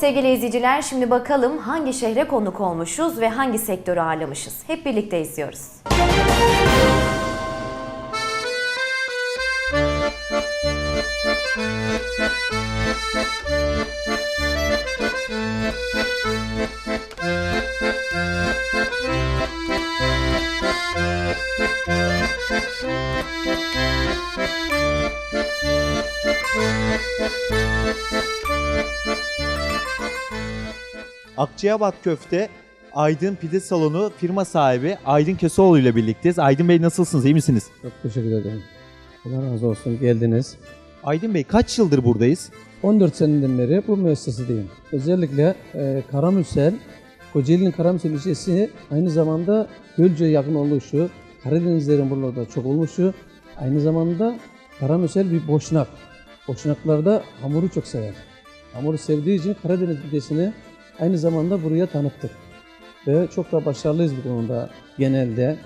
Sevgili izleyiciler şimdi bakalım hangi şehre konuk olmuşuz ve hangi sektörü ağırlamışız. Hep birlikte izliyoruz. Akçayabat Köfte Aydın Pide Salonu firma sahibi Aydın Kesoğlu ile birlikteyiz. Aydın Bey nasılsınız? iyi misiniz? Çok teşekkür ederim. Allah razı olsun geldiniz. Aydın Bey kaç yıldır buradayız? 14 seneden beri bu müessesedeyim. Özellikle e, Karamürsel, Kocaeli'nin Karamürsel ilçesi aynı zamanda Gölcük'e yakın oluşu, Karadenizlerin buralarda çok oluşu, aynı zamanda Karamürsel bir boşnak. Boşnaklarda hamuru çok sever. Hamuru sevdiği için Karadeniz pidesini aynı zamanda buraya tanıttık. Ve çok da başarılıyız bu konuda genelde.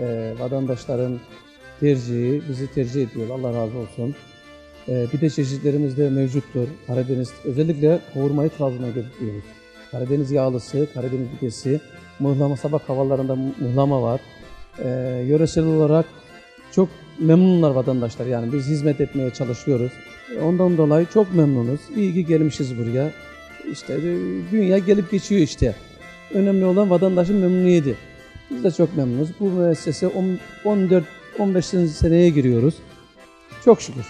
E, vatandaşların tercihi, bizi tercih ediyor. Allah razı olsun. Ee, pide çeşitlerimiz de mevcuttur. Karadeniz, özellikle kavurmayı Trabzon'a getiriyoruz. Karadeniz yağlısı, Karadeniz pidesi, mıhlama, sabah kahvaltılarında mıhlama var. Ee, yöresel olarak çok memnunlar vatandaşlar. Yani biz hizmet etmeye çalışıyoruz. Ondan dolayı çok memnunuz. İyi ki gelmişiz buraya. İşte e, dünya gelip geçiyor işte. Önemli olan vatandaşın memnuniyeti. Biz de çok memnunuz. Bu müessese 14-15 seneye giriyoruz. Çok şükür.